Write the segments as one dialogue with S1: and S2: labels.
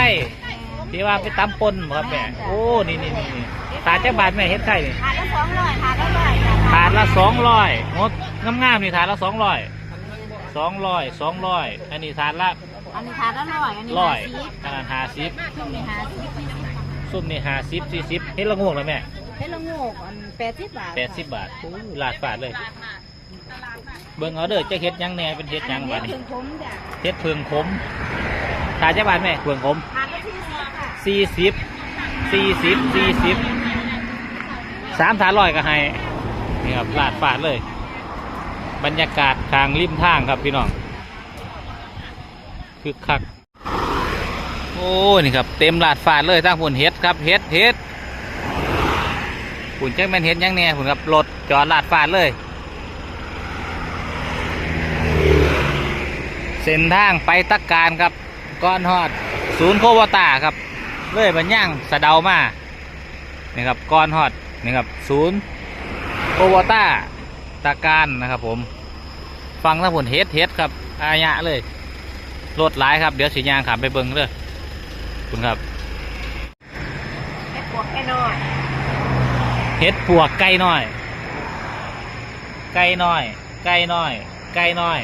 S1: ข่ที่ว่าไปตำปนบ่ครับแม่โอ้นี่นี่นี่นี่ถาดจักบาทแม่เฮ็ดไข่นี่
S2: ถาดละสองร้อยถาดละร้อยจ้ะ
S1: ถาดละสองร้อยงดงามๆนี่ถาดละสองร้อยสองร้อยสองร้อยอันนี้ถาดละ
S2: อันนี้ถาดละร้อยอันนี้
S1: ร้อย
S2: ห้าสิบ
S1: อันนั้นห้าสิบ
S2: ซึ่งมีห้าสิบสี่สิบ
S1: ซุ่มนี่ห้าสิบสี่สิบเฮ็ดละงวกเลยแม่
S2: เฮ็ดละโงกอันแปดสิบบาท
S1: แปดสิบบาทโอ้ลาดบาทเลยเบิ่งเอาเด้อจะเฮ็ดหยังแหน่เป็นเฮ็ดหยัง
S2: อั
S1: บานด
S2: นี้
S1: นี้
S2: ถึงผมจ้ะ
S1: เฮ็ดเพิงขม ถาดจักบาทแม่เพิงขม
S2: ถาดละสี่สิบค่ะ
S1: สี่สิบสี่สิบสี่สิบสามถาดร้อยก็ให้นี่ครับลาดฝาดเลย บรรยากาศทางริมทางครับพี่น้องคึกคักโอ้นี่ครับเต็มลาดฝาดเลยทั้งผุนเฮ็ดครับเฮ็ดเฮ็ดผุนจักแม่นเฮ็ดหยังเนี่ยผุนครับรถจอดลาดฝาดเลย เส้นทางไปตักการครับ ก้อนฮอด ศูนย์โควตาครับเลยบันย่างสะเดามานี่ครับก้อนฮอดนี่ครับศูนย์โควตาตาการนะครับผมฟังถ้าผลเฮ็ดเฮ็ดครับอายะเลยรถหลายครับเดี๋ยวสียางขามไปเบิ้งเลยคุณครับ
S2: เฮ็ดพวกแค่น้อย
S1: เฮ็ดปวกไก่น้อย ไก่น้อย ไก่น้อย ไก่น้อย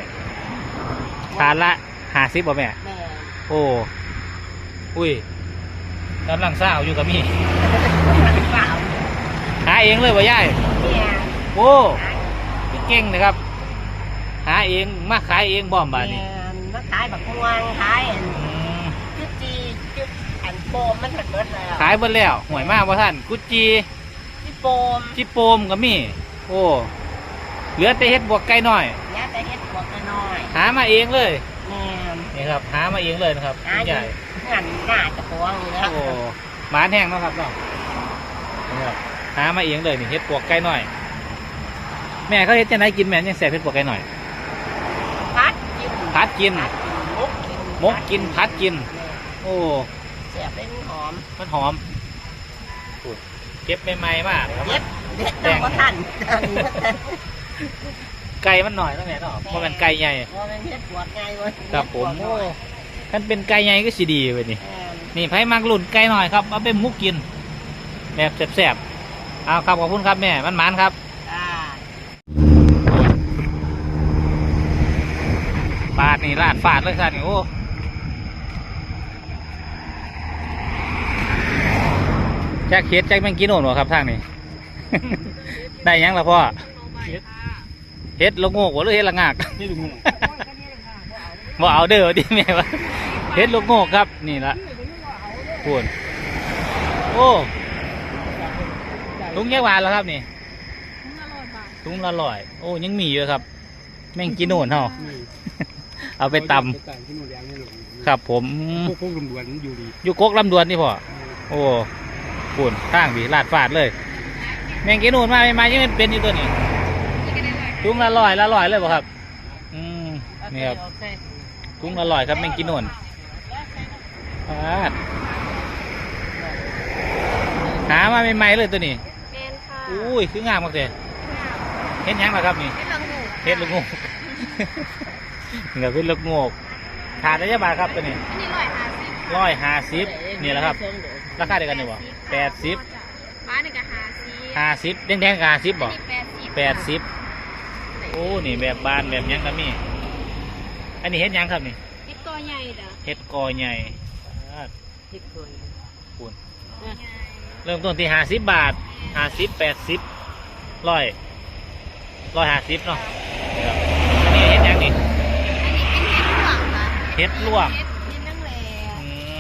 S1: ทานละห้าสิบบ่แม่
S2: แม่
S1: โอ้อุ้ยกำลังเศร้าอยู่กับมี่
S2: เปล่า
S1: หาเองเลยบ่ย่าย
S2: เนี่ย
S1: โอ้พี่เก่งนะครับ หาเองมาขายเองบ่อมบาดนี้
S2: แม่มาขายบักม่วงขายอัน
S1: อืม
S2: จุดจีจุดอันโปมมันเบิดแล้ว
S1: ขายเบิดแล้วห่วยมากว่าท่านกุจจี
S2: ที่โปม
S1: จิโปมก็มี โอ้ เหลือแต่เฮ็ดบวกไก่น้อย
S2: เนี่ยแต่เฮ็ดพวกแค่น้อย
S1: หามาเองเลย
S2: แม่
S1: นี่ครับหามาเองเลยนะครับ
S2: หา
S1: คุณ
S2: อยู่
S1: ยาย
S2: งานหน้าจะพวงอยู่แล้ว
S1: โอ้หมาแห้งเนาะครับเนาะนี่ครับหามาเองเลยนี่เฮ็ดบวกไก่น้อย แม่เขาเฮ็ดจะไหนกินแม่ยังแซ่บเฮ็ดบวกไก่น้อย
S2: พัดกิน
S1: พัดกิน
S2: มุกกิน
S1: มกกินพัดกิน โอ้
S2: เสียบเป็นหอม
S1: มันหอมอุ๊ยเก็บใหม่ๆมากครับ
S2: เย็บเด็ดต้องก็ทัน
S1: ไก่มันหน่อยแล้วแม่เนาะเพราะมันไก่ใหญ่
S2: ว่าเป็นเฮ็ดปวดไงเว้ย
S1: ครับผม
S2: เฮ็ดป
S1: โอ้
S2: วดหน่อย
S1: ท่านเป็นไก่ใหญ่ก็สิดีเว้ยนี่
S2: แม่น
S1: นี่ไผมักลุ่นไก่หน่อยครับเอาไปหมุกกินแบบแซ่บๆเอาครับขอบคุณครับแม่มันหมานครับ
S2: อ่า
S1: ปาดนี่ลาดฟาดเลยสัตว์นี่โอ้แจ็คเฮ็ดแจ็คแมงกินโน่นวะครับทางนี้ ได้หยังละพ่อ เฮ็ดละโงกวะหรือเฮ็ดละงาก
S3: นี่ลุง
S1: บ่เอาเด้อดิแม่ว่าเฮ็ดลูกโงกครับนี่ละพูนโอ้ถุงแยกหวานแล้วครับนี่ถุงละร้อยโอ้ยังมีอยู่ครับ แม่งกินโน่นเฮาเอาไปตำ
S3: ที่นู่นยังไม่หลง
S1: ครับผม
S3: พวกพวกลำดวนอยู่ดี
S1: อยู่กกลำดวนนี่พ่อโอ้พูนข้างบีลาดฟาดเลย แม่งกินโน่นมาไม่มายังเป็นอยู่ตัวนี้ ถุงละร้อยละร้อยเลยบ่ครับ อืมนี่ครับ
S2: โอเค
S1: ถุงละร้อยครับแม่งกินโน่นปาดหามาใหม่ๆเลยตัวนี้
S2: แม่นค่ะ
S1: อุ้ยคืองามมากเลยเห็นยังล่ะครับนี่
S2: เฮ็ดละงู
S1: เห็ดลูกโงกเงาเป็นลูกโงกถาดระยะบาทครับตัวนี้
S2: อันนี้ร้อยห้าสิบ
S1: ร้อยห้าสิบนี่แหละครับ ราคาเดียวกันนี่บ่แปดสิบ
S2: บ้านนี่ก็ห้าสิบ
S1: ห้าสิบแดงๆกับห้าสิบบ่
S2: อันนี้แปดสิบ
S1: แปดสิบ โอ้ นี่แบบบานแบบหยังก็มี อันนี้เห็ดหยังครับนี่
S2: เฮ็ดตัวใหญ่เด้อ
S1: เห็ดกอใหญ่ปาด
S2: เฮ็ดตัว
S1: คูณเริ่มต้นที่ห้าสิบบาทห้าสิบแปดสิบร้อยร้อยห้าสิบเนาะนะครับอันนี้เห็ดหยังนี่
S2: อันนี้เป็นเฮ็ดหลวงค่ะ
S1: เห็ดลวก
S2: เฮ็ดเฮ็ดนังแล
S1: อืม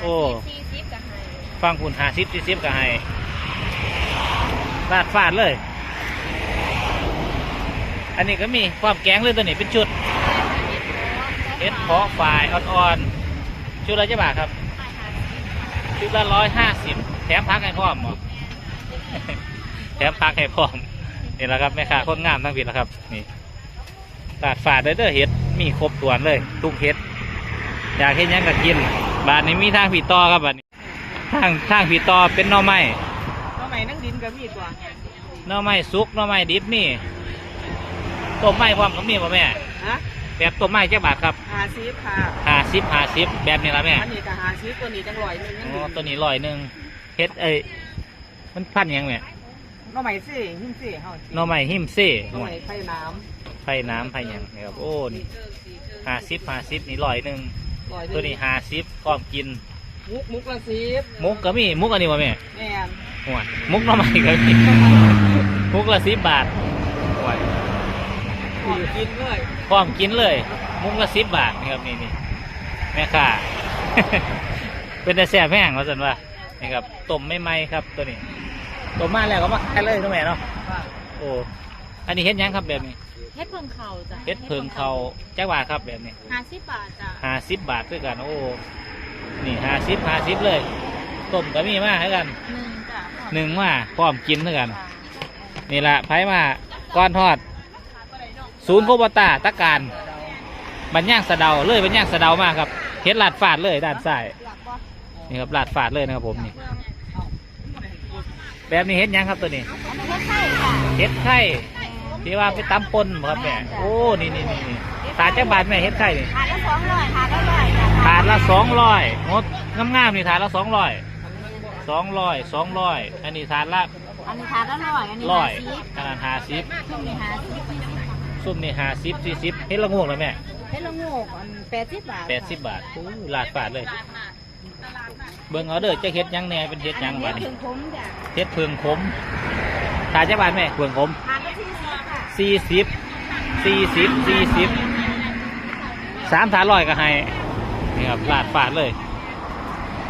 S1: โอ้
S2: สี่สิบก็ให้
S1: ฟังคุณห้าสิบสี่สิบก็ให้ลาดฟาดเลย อันนี้ก็มีความแกงเลยตัวนี้เป็นชุดเห็ดเพาะฝ่ายอ่อนๆชุดละเจ้าบาทครับ ชุดละร้อยห้าสิบแถมพักให้พร้อมเหรอแถมพักให้พร้อมนี่แหละครับแม่ค้าคนงามทั้งผิดแล้วครับ นี่ตาดฝาดเด้อเด้อเห็ดมีครบตัวนเลย ทุกเห็ดอยากเห็นยังก็กิน บาทนี้มีทางผีต่อครับบาทนี้ทางทางผีต่อเป็นหน่อไม้
S2: ทำไมนั่งดินก็มีตัว
S1: หน่อไม้สุกหน่อไม้ดิบมี ต้มไม้พร้อมก็มีป่ะแม่
S2: ฮะ
S1: ตแบบต้มไม้เจ้าบาทครับ
S2: หาซีฟค่ะ
S1: ห้าสิบห้าสิบแบบนี้ละแม่
S2: อันนี้ก็หาซีฟตัวนี้จังลอยหนึงยัง
S1: อ๋อ
S2: ดี
S1: ตัวนี้ร้อยหนึ่งเฮ็ดเอ้ยมันพันหยังแม่
S2: น้องใหม่สิหิ้มสิเฮา
S1: หน่อไม้หิมเซ่
S2: น้อง
S1: ห่ว
S2: ให
S1: ย
S2: ม่ไข่น้
S1: ไผ่น้ำไผ่หยังนี่ครับโอ้นี่ห้าสิบห้าสิบนี่ร้อยหนึ่งำ
S2: ลอยหง
S1: ตัวนี้ห้าสิบพร้อมกิน
S2: มุกมุกละซีฟ
S1: มุกก็มีมุกอันนี้วะแม่
S2: แม่น
S1: ห่วยมุกหน่อไม้ก็มีมุกละสิบบาทห่วย
S2: ขอ กินเลย
S1: พร้อมกินเลย มุกละสิบบาทนี่ครับนี่นี่แม่ค่ะ เป็นแต่แซ่บแห้งว่าสันว่านี่ครับต้มไม่ไหมครับตัวนี้ต้มมาแล้วก็มาแค่เลยทุกแม่เนาะ
S2: ว่า
S1: โอ้อันนี้เฮ็ดหยังครับแบบนี้
S4: เฮ็ดเพิ่งเขาจ้ะ
S1: เฮ็ดเพิงเขาจักบาทครับแบบนี้
S4: ห้าสิบบาทจ้ะ
S1: ห้าสิบบาทด้วยกันโอ้นี่ห้าสิบห้าสิบเลยต้มก็มีมาให้กัน
S4: หนึ่งจ้ะ
S1: หนึ่งมาพร้อมกินด้วยกัน
S4: จ้ะ
S1: นี่ละไผมาก้อนทอด ศูนย์โคบตาตะการบันย่างสะเดาเลยบันย่างสะเดามากครับเฮ็ดลาดฝาดเลยด้านซ้ายนี่ครับลาดฝาดเลยนะครับผมนี่แบบนี้เฮ็ดหยังครับตัวนี้
S4: อันนี้เฮ็ดไส้ค่ะ
S1: เฮ็ดไข่ที่ว่าไปตำปนบ่ครับแม่โอ้นี่นี่นี่นี่ถาดจักบาทแม่เฮ็ดไข่นี่
S4: ถาดละสองร้อยถาดละร้อยจ้ะ
S1: ถาดละสองร้อยงดงามๆนี่ถาดละสองร้อยสองร้อยสองร้อยอันนี้ถาดละ
S4: อันนี้ถาดละร้อยอันนี้
S1: ร้อย
S4: ห้าสิบ
S1: อันนั้นห้าสิบ
S4: ช่วงนี้ห้าสิบ
S1: ซุ่มนี่ห้าสิบสี่สิบเฮ็ดละงวกเลยแม่
S4: เฮ็ดละโงกอันแปดสิบบาท
S1: แปดสิบบาทอู้ลาดฝาดเลย เบิ่งเอาเด้อจะเฮ็ดหยังแหน่เป็นเฮ็ดหยังบาด
S4: อัน
S1: นี้
S4: นี้เพิ่งผมจ้ะ
S1: เฮ็ดเพิงขมถาดจักบาทแม่เพิงขม
S4: ถาดละสี่สิบค่ะ
S1: สี่สิบสี่สิบสี่สิบสามถาดร้อยก็ให้นี่ครับลาดฝาดเลย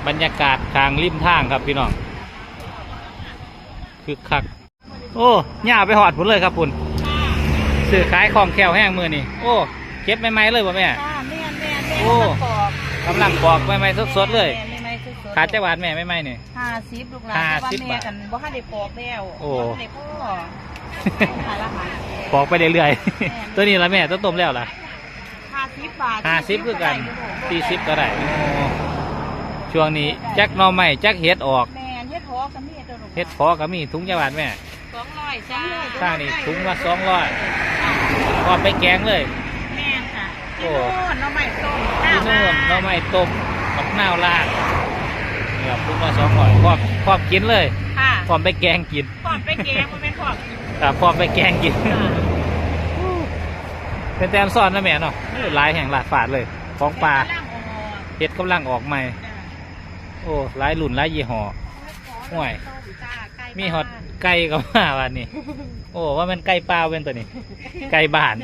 S1: บรรยากาศทางริมทางครับพี่น้องคือคัก โอ้ย่าไปหอดพุ่นเลยครับพุ่น ซื้อขายของแคลวแห้งมือนี่โอ้เก็บใหม่ๆเลยป่ะแม่
S4: จ้าแม่นแม่นแม่น
S1: โอ้
S4: มะกอก
S1: กำลังปอกใหม่ๆสดๆเลย
S4: แม่นไม่ๆสดๆ
S1: ขาดจักบาทแม่ใหม่ๆนี่
S4: ห้าสิบลูกหลาน
S1: ห้า
S4: เพราะว่า
S1: สิบ
S4: แม่
S1: บาท
S4: กันบ่ทันได้ปอกแล้ว
S1: โอ้
S4: บ่ทันได้พ่อขายละหา
S1: ปอกไปเรื่อยๆ ตัวนี้ละแม่ตัวต้มแล้วล่ะ
S4: ห้าสิบบาท
S1: ห้าสิบคือกันสี่สิบก็ได้โอ้ช่วงนี้จักหน่อไม้จักเห็ดออก
S4: แม่นเฮ็ดพอกับมีตัวลูก
S1: เห็ดพอก็มีถุงยาบาทแม่
S4: สองร้อยจ้า
S1: ข้างนี้ถุงละสองร้อย พร้อมไปแกงเลย
S4: แม่นค่ะ
S1: โอ้
S4: ที่โน่นน้องใหม่ต้ม
S1: ที่โน่นหน่อไม้ต้มกับน้าวลาดนี่ครับถุงละสองร้อยพร้อมพร้อมกินเลย
S4: ค่ะ
S1: พร้อมไปแกงกิน
S4: ปอดไปแกงมันเป็นปอด
S1: ครับพร้อมไปแกงกินเป็นแต้มซ่อนนะแม่เนาะเออหลายแห่งหลาดฝาดเลยของปลาเห็ดกำลังออกใหม่ โอ้หลายรุ่นหลายยี่ห้อ ห่วย มีฮอตไก่ก็มาวันนี้ โอ้ว่ามันไก่ปลาเป็นตัวนี้ ไก่บ้าน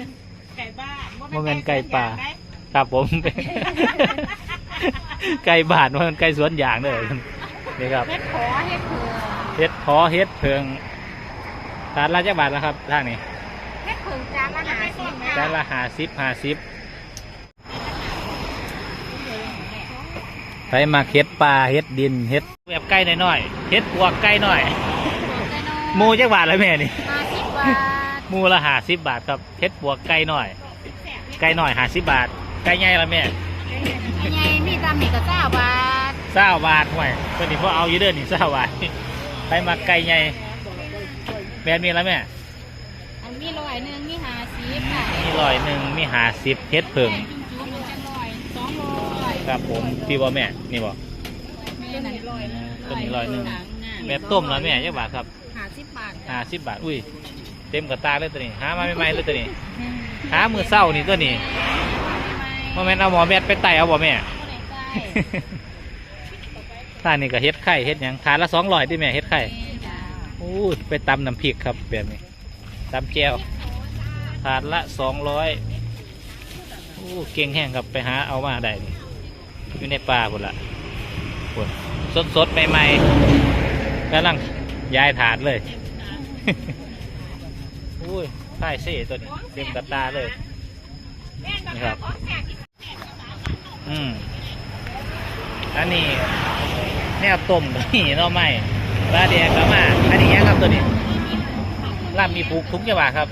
S4: ไก่บ้าน
S1: บ่แม่นไก่ป่าครับผมไก่บ้านว่ามันไก่สวนยางเลยนี่ครับ
S4: เฮ็ดขอเฮ็ดเผือก
S1: เฮ็ดพอเฮ็ดเพิงทานละจักบาทแล้วครับทางนี้
S4: เฮ็ดเผือกจานละห้าสิบ
S1: จานละห้าสิบห้าสิบ ไปมาเฮ็ดปลาเฮ็ดดินเฮ็ดแบบไก่น้อยๆเฮ็ดปวกไก่น้อยหมูจักบาทเลยแม่นี่
S4: ห้าสิบบาท
S1: หมูละห้าสิบบาทครับเฮ็ดปวกไก่น้อยไก่น้อยห้าสิบบาทไก่ใหญ่ละแม่
S4: ไอ้ใหญ่มีตำนี่ก็เก้าบาท
S1: เศร้าบาทห่วยตัวนี้พอเอาอยู่เด้อนี่เศร้าบาทไปมาไก่ใหญ่แบบนี้ละแม่
S4: อันมีร้อยหนึ่งมีห้าสิบค่ะ
S1: มีร้อยหนึ่งมีห้าสิบเฮ็ดเพิง
S4: จุ่มๆมันจะร้อยสองร้อย
S1: ครับผมพี่บ่แม่นี่บ่
S4: มีไหนร้อยหนึ่ง
S1: ตัวนี้ร้อยหนึ่งแบบต้มละแม่จักบาทครับ
S4: ห้าสิบบาท
S1: ห้าสิบบาทอุ้ยเต็มกระตาเลยตัวนี้หามาใหม่ๆเลยตัวนี้หามือเศร้านี่ตัวนี้บ่แม่นเอาหมอแมทไปไต่เอาบ่แม่ ท่านี่ก็เฮ็ดไข่เฮ็ดหยังทานละสองร้อยที่แม่เฮ็ดไข่อู้ยไปตำน้ำพริกครับแบบนี้ตำแก้วถาดละสองร้อยอู้เก่งแห้งครับไปหาเอามาได้นี่ อยู่ในป่าพุ่นละพุ่นสดสดๆใหม่ๆกำลังย้ายถาดเลยอุ้ยใต้เซ่ตัวนี้เต็มกระตาเลยนี่ครับอืมอันนี้แนวต้มนี่เนาะไม่ปลาแดงก็มาอันนี้ยังครับตัวนี้ลาบมีปลูกถุงกี่บาทครับ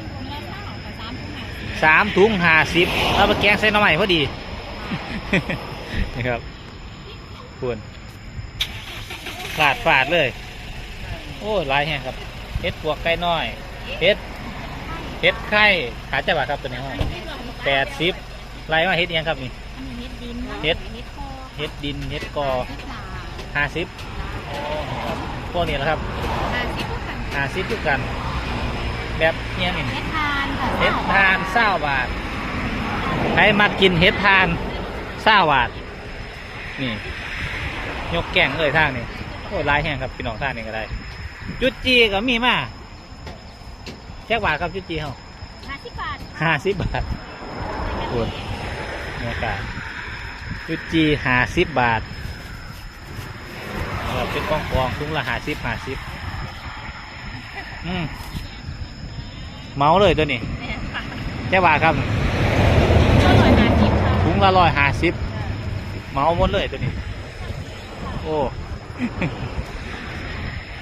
S1: สามถุงห้าสิบเอาไปแกงใส่หน่อไม้พอดี นี่ครับควรฝาดฝาดเลย โอ้ยหลายแห้งครับเฮ็ดปวกไก่น้อยเฮ็ดเฮ็ดไข่ขาจะบาทครับตัวนี้ห้องแปดสิบไรว่าเฮ็ดอิหยังครับนี่
S4: อันนี้เฮ็ดดินนะ
S1: เฮ็ด
S4: เฮ็ดคอ
S1: เฮ็ดดินเฮ็ดกอ
S4: เฮ็ดหลา
S1: ห้าสิบพวกนี้แหละครับ
S4: ห้าสิบกัน
S1: ห้าสิบทุกกัน แบบเนี้ยนี่
S4: เฮ็ดทานค่ะ
S1: เฮ็ดทานเศร้าบาทใครมากินเฮ็ดทานเศร้าบาท นี่ ยกแก่งเลยทางนี่โอ้ยหลายแห้งครับพี่น้องทางนี่ก็ได้ จุดจีก็มีมาแค่บาทครับจุดจีเฮา
S4: ห้าสิบบาท
S1: ห้าสิบบาทคุณนี่กาจุดจีห้าสิบบาทเออเป็นกองกองๆถุงละห้าสิบห้าสิบอืมเมาเลยตัวนี้
S4: เนี่ยค่ะ
S1: แค่บาทครับ
S4: ก็ร้อยห้าสิบค่ะ
S1: ถุงละร้อยห้าสิบ เมาหมดเลยตัวนี้ โอ้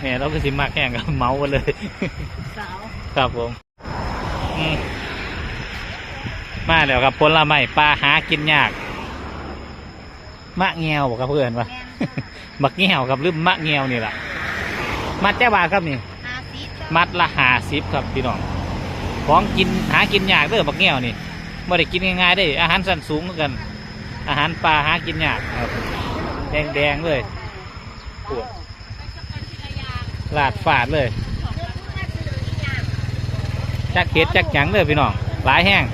S1: เนี่ยเราก็สิมากแข่งกับเมาหมดเลย
S4: สาว
S1: ครับผมอืมมาแล้วครับผลไม้ปลาหากินยาก มะเงียวบอกครับเพื่อนวะมักเงียวครับหรือมะเงียวนี่แหละมัดแจ้บาทครับนี่
S4: ห้าสิบ
S1: มัดละหาสิบครับพี่น้อง ของกินหากินยากเด้อบักเงียวนี่ไม่ได้กินง่ายๆได้อาหารสันสูงเหมือนกัน อาหารปลาหากินยากครับ แดงๆเลยปวดลาดฝาดเลยจักเห็ดจักหยังเลยพี่น้องหลายแห้ง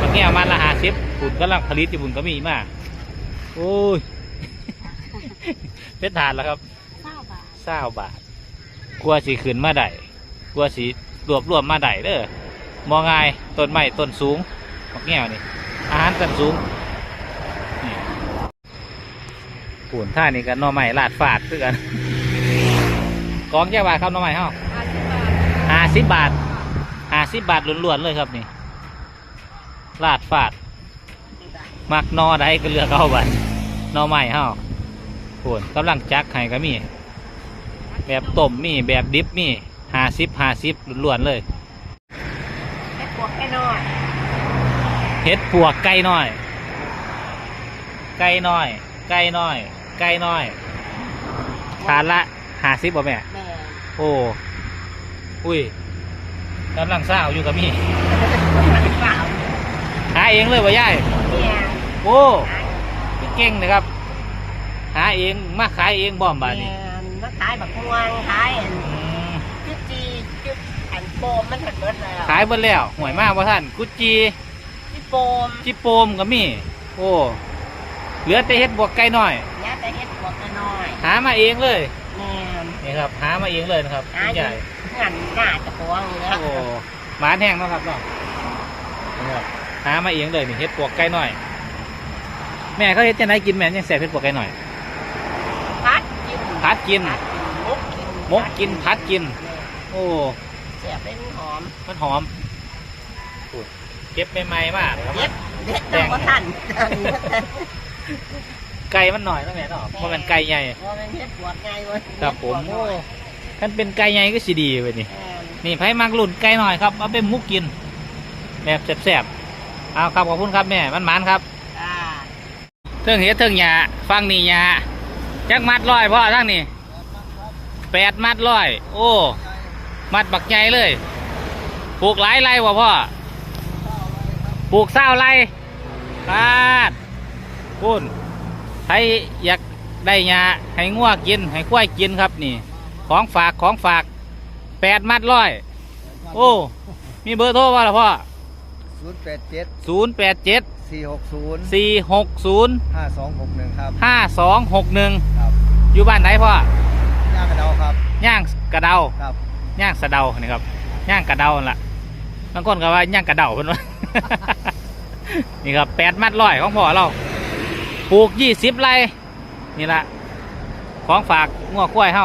S1: บักเงียวมันละหาสิบปุ่นกำลังผลิตอยู่ปุ่นก็มีมากโอ้ยเป็นฐานแล้วครับ
S4: เก้าบาท
S1: เศร้าบาทกลัวสีขึ้นมาได้กลัวสีรวบรวมมาได้เด้อมองง่ายต้นไม้ต้นสูงมักแง่วนี่อาหารต้นสูงนี่ ปุ่นท่านี่กันหน่อไม้ลาดฝาดคือกันกองแก้วบาทครับหน่อไม้เฮา
S4: ห้าสิบบาท
S1: ห้าสิบบาทห้าสิบบาทล้วนๆเลยครับนี่ลาดฝาด มักหนอได้ก็เลือกเอาบัดหนอไม้เฮาปุ่นกำลังจักให้ก็มี แบบต้มมีแบบดิบมีห้าสิบห้าสิบล้วนๆเลย
S2: แค่พวกแค่น้อย
S1: เฮ็ดปวกไก่น้อย ไก่น้อยไก่น้อย ไก่น้อยทานละห้าสิบบ่แม่
S2: แม่
S1: โอ้ อุ้ยกำลังเศร้าอยู่กับมี่
S2: เปล่า
S1: หาเองเลยบ่ยาย
S2: เนี่ย
S1: โอ้คือเก่งนะครับ หาเองมาขายเองบ่อมบาดนี้
S2: มาขายแบบพวงขายอัน
S1: อืม
S2: จุดจีจุดอันโปมมันถัดเบิดแล้ว
S1: ขายเบิดแล้วห่วยมากว่าท่านกุจจี
S2: ที่โปม
S1: จิโปมก็มี โอ้ เหลือแต่เฮ็ดบวกไก่น้อย
S2: เนี่ยแต่เฮ็ดพวกน้อย
S1: หามาเองเลย
S2: แม่
S1: นี่ครับหามาเองเลยนะครับ
S2: หา
S1: คุณ
S2: อยู่
S1: ยาย
S2: งานหน้าจะพวงอยู่แล้ว
S1: โอ้หมาแห้งเนาะครับเนาะนี่ครับหามาเองเลยนี่เฮ็ดปวกไก่น้อย แม่เขาเฮ็ดจะไหนกินแม่ยังแซ่บเฮ็ดปวกไก่น้อย
S2: พัดกิน
S1: พัดกิน
S2: มุกกิน
S1: มกกินพัดกิน โอ้
S2: เสียบเป็นหอม
S1: มันหอมอุ้ยเก็บใหม่ๆมากครับ
S2: เย็บเด็ดต้องก็ทัน
S1: ไก่มันหน่อยแล้วแม่เนาะเพราะมันไก่ใหญ่
S2: ว่ามันเฮ็ดปวดไงเว้ย
S1: ครับผม
S2: เฮ็ดป
S1: โอ้
S2: วดหน่อย
S1: ท่านเป็นไก่ใหญ่ก็สิดีเว้ยนี่
S2: แม่น
S1: นี่ไผมักลุ่นไก่หน่อยครับเอาไปมุกกินแบบแซ่บๆเอาครับขอบคุณครับแม่มันหมานครับ
S2: อ่า
S1: เทิงเฮ็ดเทิงหญ้าฟังนี่หญ้าจักมัดร้อยพ่อทั้งนี่แปดมัดร้อย โอ้มัดบักใหญ่เลยปลูกหลายไรวะพ่อปลูกเศร้าไรปาด คุณใครอยากได้หญ้าให้งัวกิน ให้ควายกินครับนี่ ของฝากของฝากแปดมัดร้อย โอ้ มีเบอร์โทรว่าล่ะพ่อ
S3: ศูนย์แปดเจ็ด
S1: ศูนย์แปดเจ็ด
S3: สี่หกศูนย์
S1: สี่หกศูนย์
S3: ห้าสองหกหนึ่งครับ
S1: ห้าสองหกหนึ่ง
S3: ครับ
S1: อยู่บ้านไหนพ่อย่าง
S3: กระเดาครับ
S1: ย่างกระเดา
S3: ครับ
S1: ย่างสะเดานี่ครับย่างกระเดานั่นล่ะบางคนก็ว่าย่างกระเดาเพิ่นว่านี่ครับแปดมัดร้อยของพ่อเรา ปลูกยี่สิบไร่นี่แหละของฝากงัวกล้วยเฮา